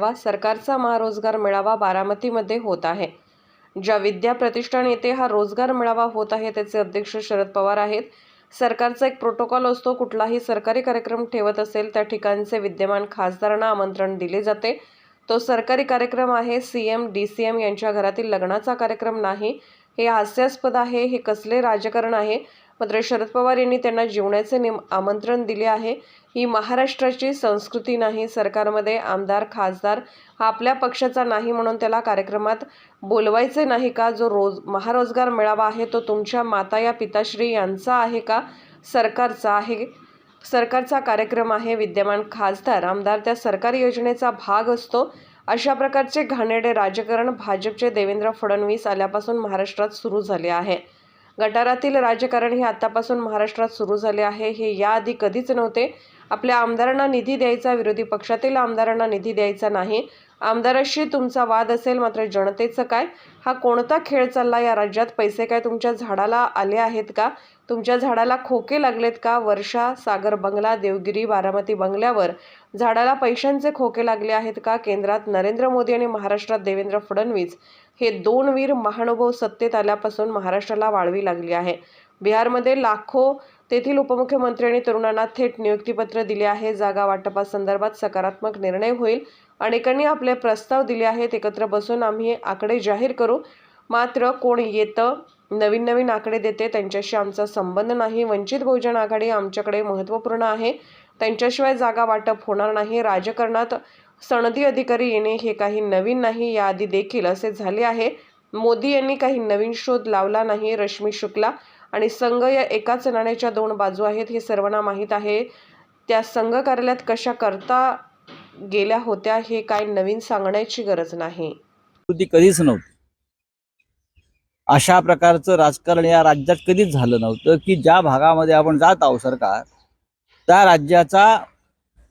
मेळावा सरकारचा महारोजगार मेळावा बारामतीमध्ये होत आहे. ज्या विद्या प्रतिष्ठान येथे हा रोजगार मेळावा होत आहे त्याचे अध्यक्ष शरद पवार आहेत. सरकारचा एक प्रोटोकॉल असतो कुठलाही सरकारी कार्यक्रम ठेवत असेल त्या ठिकाणचे विद्यमान खासदारांना आमंत्रण दिले जाते. तो सरकारी कार्यक्रम आहे C M D C M यांच्या घरातील लग्नाचा कार्यक्रम नाही. हे हास्यास्पद आहे हे कसले राजकारण आहे? मात्र शरद पवार यांनी त्यांना जेवण्याचे निम आमंत्रण दिले आहे. ही महाराष्ट्राची संस्कृती नाही. सरकारमध्ये आमदार खासदार हा आपल्या पक्षाचा नाही म्हणून त्याला कार्यक्रमात बोलवायचे नाही का? जो रोज महारोजगार मेळावा आहे तो तुमच्या माता या पिताश्री यांचा आहे का? सरकारचा आहे. सरकारचा कार्यक्रम आहे. विद्यमान खासदार आमदार त्या सरकारी योजनेचा भाग असतो. अशा प्रकारचे घाणेडे राजकारण भाजपचे देवेंद्र फडणवीस आल्यापासून महाराष्ट्रात सुरू झाले आहे. गटारातील राजकारण हे आतापासून महाराष्ट्रात सुरू झाले आहे. हे याआधी कधीच नव्हते. आपल्या आमदारांना निधी द्यायचा विरोधी पक्षातील आमदारांना निधी द्यायचा नाही. आमदाराशी तुमचा वाद असेल मात्र जनतेचं काय? हा कोणता खेळ चालला या राज्यात पैसे काय तुमच्या झाडाला आले आहेत का? तुमच्या झाडाला खोके लागलेत का? वर्षा सागर बंगला देवगिरी बारामती बंगल्यावर झाडाला पैशांचे खोके लागले आहेत का? केंद्रात नरेंद्र मोदी आणि महाराष्ट्रात देवेंद्र फडणवीस हे दोन वीर महानुभव सत्तेत आल्यापासून महाराष्ट्राला वाळवी लागली आहे. बिहारमध्ये लाखो तेथील उपमुख्यमंत्री आणि तरुणांना थेट नियुक्तीपत्र दिले आहे. जागा वाटपासंदर्भात सकारात्मक निर्णय होईल. अनेकांनी आपले प्रस्ताव दिले आहेत. एकत्र बसून आम्ही आकडे जाहीर करू. मात्र कोण येतं नवीन नवीन आकडे देते त्यांच्याशी आमचा संबंध नाही. वंचित बहुजन आघाडी आमच्याकडे महत्त्वपूर्ण आहे. त्यांच्याशिवाय जागा वाटप होणार नाही. राजकारणात सनदी अधिकारी येणे हे काही नवीन नाही. याआधी देखील असे झाले आहे. मोदी यांनी काही नवीन शोध लावला नाही. रश्मी शुक्ला आणि संघ या एकाच नाण्याच्या दोन बाजू आहेत हे सर्वांना माहीत आहे. त्या संघ कार्यालयात कशा करता गेल्या होत्या हे काय नवीन सांगण्याची गरज नाही. ती कधीच नव्हती. अशा प्रकारचं राजकारण या राज्यात कधीच झालं नव्हतं की ज्या भागामध्ये आपण जात आहोत सरकार त्या राज्याचा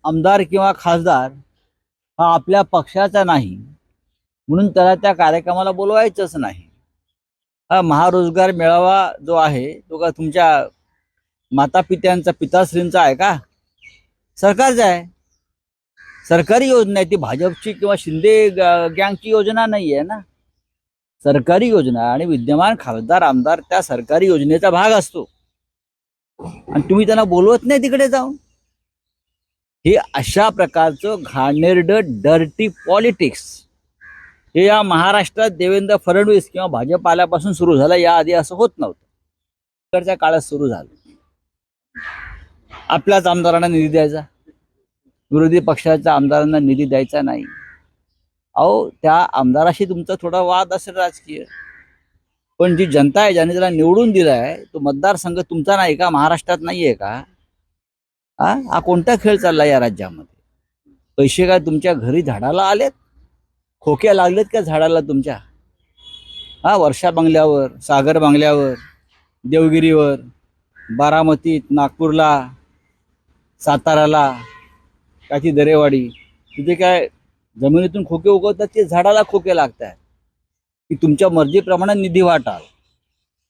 आमदार किंवा खासदार हा आपल्या पक्षाचा नाही. म्हणून त्याला त्या कार्यक्रमाला बोलवायचंच नाही. हा महारोजगार मेळावा जो आहे तो का तुमच्या माता पित्यांचा पिताश्रींचा आहे का? सरकारचा आहे. सरकारी योजना आहे ती भाजपची किंवा शिंदे ग- गँगची योजना नाही आहे ना? सरकारी योजना आणि विद्यमान खासदार आमदार त्या सरकारी योजनेचा भाग असतो. आणि तुम्ही त्यांना बोलवत नाही तिकडे जाऊन. हे अशा प्रकारचं घाणेरड डर्टी पॉलिटिक्स हे या महाराष्ट्रात देवेंद्र फडणवीस किंवा भाजप आल्यापासून सुरू झालं याआधी असं होत नव्हतं. इकडच्या काळात सुरू झालं. आपल्याच आमदारांना निधी द्यायचा. विरोधी पक्षाच्या आमदारांना निधी द्यायचा नाही. अहो त्या आमदाराशी तुमचा थोडा वाद असेल राजकीय. पण जी जनता आहे ज्याने त्याला निवडून दिला आहे तो मतदारसंघ तुमचा नाही का? महाराष्ट्रात नाही आहे का? हा हा कोणता खेळ चालला या राज्यामध्ये? पैसे काय तुमच्या घरी झाडाला आलेत? खोक्या लागलेत का झाडाला तुमच्या? हा वर्षा बंगल्यावर सागर बंगल्यावर देवगिरीवर बारामतीत नागपूरला साताराला काची दरेवाडी तिथे काय जमिनीतून खोके उगवतात ते झाडाला खोके लागतात? की तुमच्या मर्जीप्रमाणे निधी वाटाल.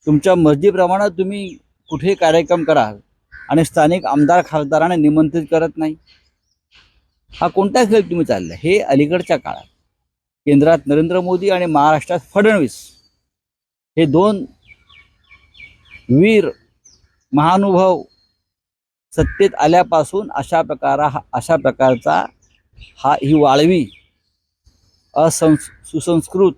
तुमच्या मर्जीप्रमाणे तुम्ही कुठे कार्यक्रम कराल आणि स्थानिक आमदार खासदारांना निमंत्रित करत नाही? हा कोणता खेळ तुम्ही चालला हे अलीकडच्या काळात. केंद्रात नरेंद्र मोदी आणि महाराष्ट्रात फडणवीस हे दोन वीर महानुभव सत्तेत आल्यापासून अशा प्रकारा हा- अशा प्रकारचा हा ही वाळवी असंस सुसंस्कृत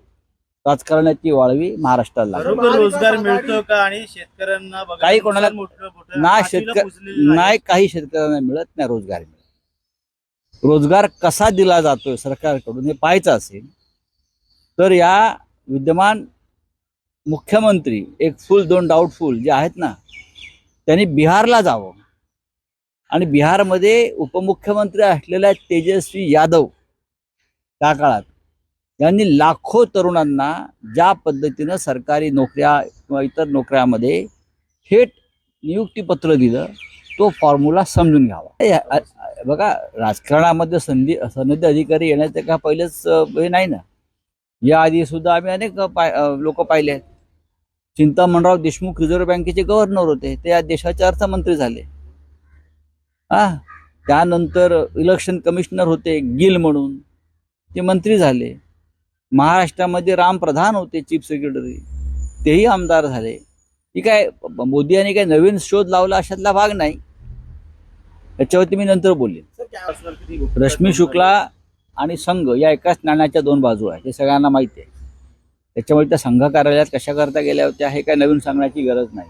राजकारणाची वाळवी महाराष्ट्राला रोजगार मिळतो का आणि शेतकऱ्यांना बघा, काही कोणाला- नुकसान मोठं- मोठं ना शेतक. नाही काही शेतकऱ्यांना मिळत नाही रोजगार मिळत रोजगार कसा दिला जातोय सरकारकडून हे पाहायचं असेल तर या विद्यमान मुख्यमंत्री एक फुल दोन डाऊटफुल जे आहेत ना त्यांनी बिहारला जावं. आणि बिहारमध्ये उपमुख्यमंत्री असलेल्या तेजस्वी यादव त्या काळात यांनी लाखो तरुणांना ज्या पद्धतीनं सरकारी नोकऱ्या किंवा इतर नोकऱ्यामध्ये थेट नियुक्तीपत्र दिलं तो फॉर्म्युला समजून घ्यावा. बघा राजकारणामध्ये संधी सनदी अधिकारी येण्याचं का पहिलेच हे नाही ना. याआधी सुद्धा आम्ही अनेक पाय लोक पाहिले आहेत. चिंतामणराव देशमुख रिझर्व्ह बँकेचे गव्हर्नर होते. ते या देशाचे अर्थमंत्री झाले. हा त्यानंतर इलेक्शन कमिशनर होते गिल म्हणून. ते मंत्री झाले. महाराष्ट्रामध्ये राम प्रधान होते चीफ सेक्रेटरी. तेही आमदार झाले. ही काय मोदी यांनी काय नवीन शोध लावला अशातला भाग नाही. त्याच्यावरती मी नंतर बोलेन. गुप्त- रश्मी शुक्ला आणि संघ या एकाच नाण्याच्या दोन बाजू आहेत हे सगळ्यांना माहिती आहे. त्याच्यामुळे त्या संघ कार्यालयात कशा करता गेल्या होत्या हे काय नवीन सांगण्याची गरज नाही.